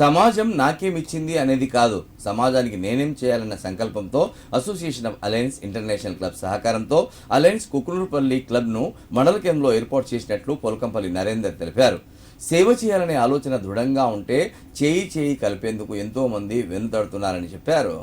సమాజం నాకేమిచ్చింది అనేది కాదు. సమాజానికి నేనేం చేయాలన్న సంకల్పంతో association of alliance international club సహకారంతో అలయన్స్ కుకునూరుపల్లి క్లబ్ను మండల కేంద్రంలో ఏర్పాటు చేసినట్లు పొలకంపల్లి నరేందర్ తెలిపారు. సేవ చేయాలనే ఆలోచన దృఢంగా ఉంటే చేయి చేయి కలిపేందుకు ఎంతోమంది వెనుతడుతున్నారని చెప్పారు.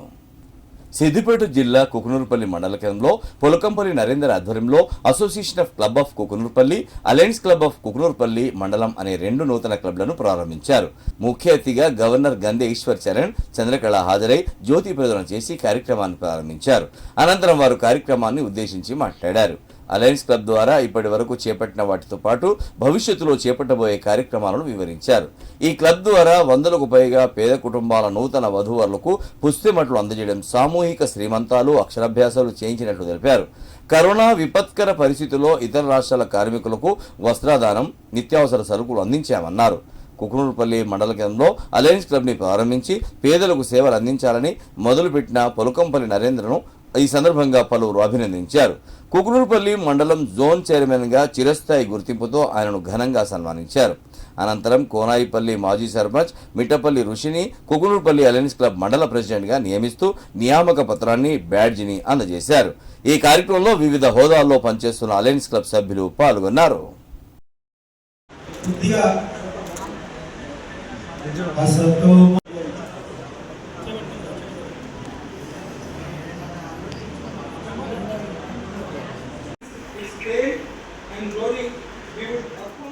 సిద్దిపేట జిల్లా కుకునూరుపల్లి మండల కేంద్రంలో పొలకంపల్లి నరేందర్ ఆధ్వర్యంలో association of club of Kukunoorpally alliance club of Kukunoorpally మండలం అనే రెండు నూతన క్లబ్లను ప్రారంభించారు. ముఖ్య అతిథిగా గవర్నర్ గంధే ఈశ్వర్ చరణ్ చంద్రకళ హాజరై జ్యోతి ప్రదానం చేసి కార్యక్రమాన్ని ప్రారంభించారు. అనంతరం వారు కార్యక్రమాన్ని ఉద్దేశించి మాట్లాడారు. అలయన్స్ క్లబ్ ద్వారా ఇప్పటి వరకు చేపట్టిన వాటితో పాటు భవిష్యత్తులో చేపట్టబోయే కార్యక్రమాలను వివరించారు. ఈ క్లబ్ ద్వారా వందలకు పైగా పేద కుటుంబాల నూతన వధువరులకు పుస్తిమట్లు అందజేయడం సామూహిక శ్రీమంతాలు అక్షరాభ్యాసాలు చేయించినట్లు తెలిపారు. కరోనా విపత్కర పరిస్థితుల్లో ఇతర రాష్ట్రాల కార్మికులకు వస్త్రదానం నిత్యావసర సరుకులు అందించామన్నారు. కుకునూరుపల్లి మండల కేంద్రంలో అలయన్స్ క్లబ్ని ప్రారంభించి పేదలకు సేవలు అందించాలని మొదలుపెట్టిన పొలకంపల్లి నరేంద్రను ఈ సందర్భంగా పలువురు అభినందించారు. కుకునూరుపల్లి మండలం జోన్ చైర్మన్గా చిరస్థాయి గుర్తింపుతో ఆయనను ఘనంగా సన్మానించారు. అనంతరం కోనాయిపల్లి మాజీ సర్పంచ్ మిట్టపల్లి ఋషిని కుకునూరుపల్లి అలయన్స్ క్లబ్ మండల ప్రెసిడెంట్గా నియమిస్తూ నియామక పత్రాన్ని బ్యాడ్జిని అందజేశారు. ఈ కార్యక్రమంలో వివిధ హోదాల్లో పనిచేస్తున్న అలయన్స్ క్లబ్ సభ్యులు పాల్గొన్నారు. fame and glory we would acquire.